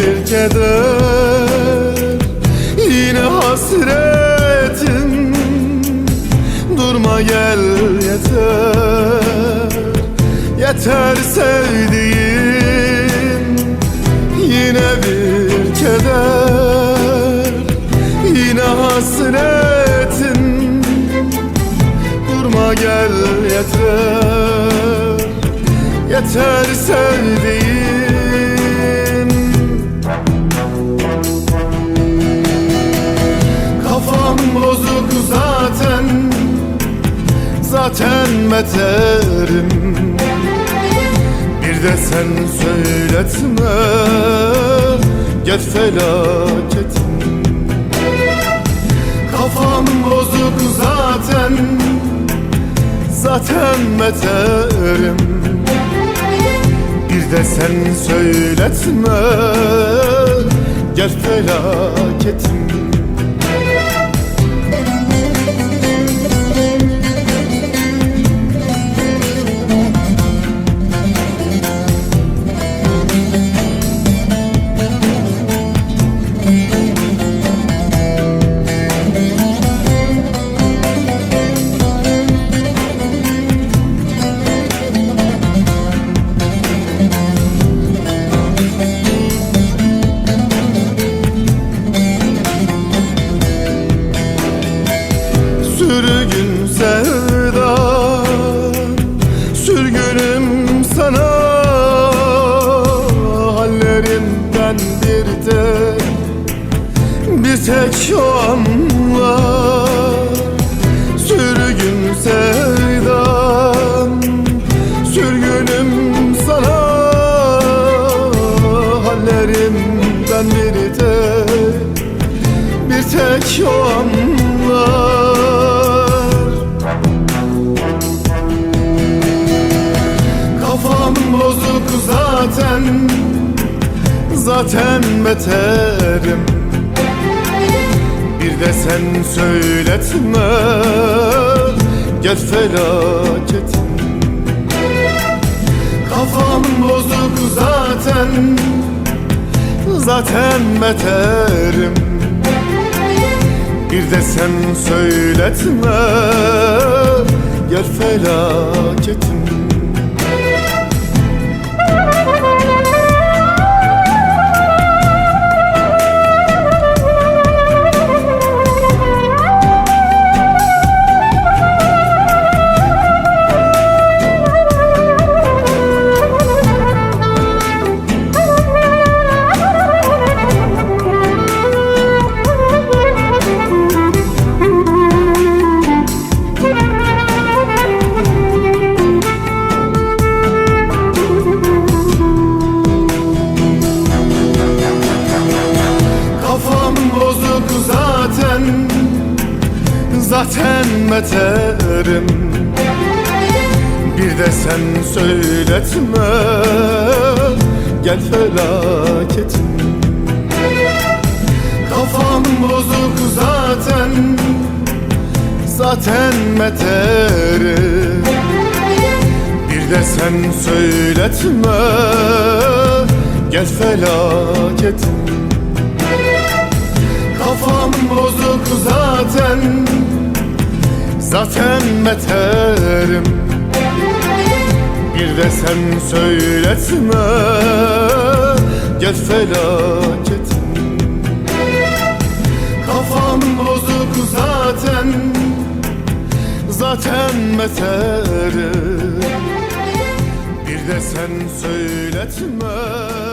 Bir keder Yine hasretin Durma gel yeter. Yeter sevdiğim. Yine bir keder. Yine hasretin Durma gel yeter. Yeter sevdiğim Zaten beterim. Bir de sen söyletme Gel felaketim. Kafam bozuk zaten Zaten beterim. Bir de sen söyletme Gel felaketim tek o anlar Sürgün sevdam Sürgünüm sana. Hallerimden bir tek Bir tek o anlar Kafam bozuk zaten Zaten beterim Bir de sen söyletme Gel felaketim Kafam bozuk zaten Zaten beterim. Bir de sen söyletme Gel felaketim Beterim Bir de sen söyletme. Gel felaketim Kafam bozuk zaten. Zaten beterim Bir de sen söyletme. Gel felaketim Kafam bozuk zaten Zaten beterim. Bir de sen söyletme Gel felaketim. Kafam bozuk zaten. Zaten beterim. Bir de sen söyletme